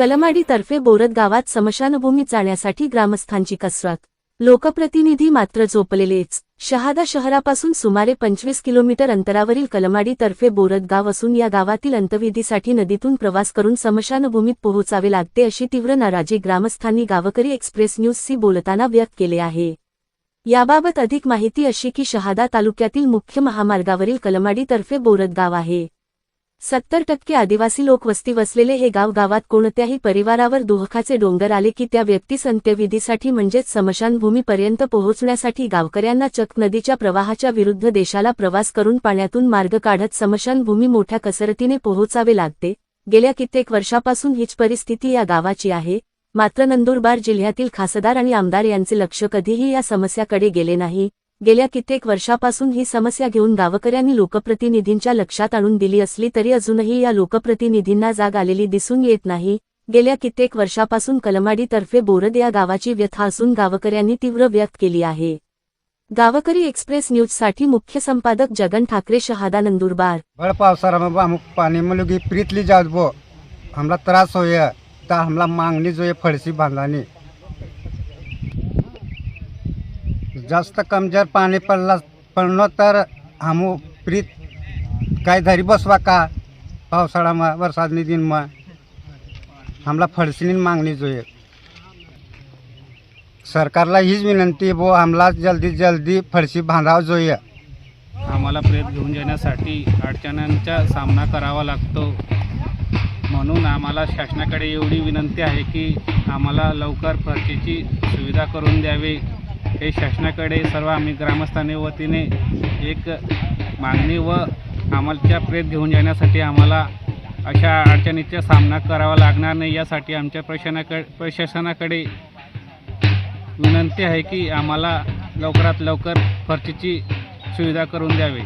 कलमाडीतर्फे बोरद गावात समशानभूमीत जाण्यासाठी ग्रामस्थांची कसरत. लोकप्रतिनिधी मात्र झोपलेलेच. शहादा शहरापासून सुमारे पंचवीस किलोमीटर अंतरावरील कलमाडीतर्फे बोरद गाव असून या गावातील अंतविधीसाठी नदीतून प्रवास करून समशानभूमीत पोहोचावे लागते अशी तीव्र नाराजी ग्रामस्थांनी गावकरी एक्सप्रेस न्यूजशी बोलताना व्यक्त केले आहे. याबाबत अधिक माहिती अशी की शहादा तालुक्यातील मुख्य महामार्गावरील कलमाडीतर्फे बोरद गाव आहे. सत्तर टक्के आदिवासी लोक वस्ती वसलेले हे गाव गावात कोणत्याही परिवारावर दुःखाचे डोंगर आले की त्या व्यक्तीस अंत्यविधीसाठी म्हणजेच समशानभूमीपर्यंत पोहोचण्यासाठी गावकऱ्यांना चक नदीच्या प्रवाहाच्या विरुद्ध देशाला प्रवास करून पाण्यातून मार्ग काढत समशानभूमी मोठ्या कसरतीने पोहोचावे लागते. गेल्या कित्येक वर्षापासून हीच परिस्थिती या गावाची आहे. मात्र नंदुरबार जिल्ह्यातील खासदार आणि आमदार यांचे लक्ष कधीही या समस्याकडे गेले नाही. गेल्या कित्येक वर्षापासून ही समस्या घेऊन गावकऱ्यांनी लोकप्रतिनिधींच्या लक्षात आणून दिली असली तरी अजूनही या लोकप्रतिनिधींना जाग आलेली दिसून येत नाही. गेल्या कित्येक वर्षापासून कलमाडीतर्फे बोरद या गावाची व्यथा असून गावकऱ्यांनी तीव्र व्यक्त केली आहे. गावकरी एक्सप्रेस न्यूजसाठी मुख्य संपादक जगन ठाकरे शहादा नंदुरबार बड़ अमुक पानी में लोग प्रीतली जात बो हमला त्रास होय. तर हमला मागणी जो आहे बांधानी जास्त कमजोर पाणी पडला पडलो तर हम प्रीत काय धरी बसवा का? पावसाळ्याમાં वरसादनी दिनमा हमला फळसीनी मागणी जो सरकारला हीच विनंती बो आम्हाला जल्दीत जल्दी फडशी बांधावं जोय. आम्हाला प्रेत घेऊन जाण्यासाठी अडचणांचा सामना करावा लागतो. म्हणून आम्हाला शासनाकडे एवढी विनंती आहे की आम्हाला लवकर फरशीची सुविधा करून द्यावी. हे शासनाकडे सर्व आम्ही ग्रामस्थाने वतीने एक मागणी व आम्हाच्या प्रेत घेऊन जाण्यासाठी आम्हाला अशा अडचणीचा सामना करावा लागणार नाही यासाठी आमच्या प्रशासनाकडे प्रशासनाकडे विनंती आहे की आम्हाला लवकरात लवकर फरशीची सुविधा करून द्यावी.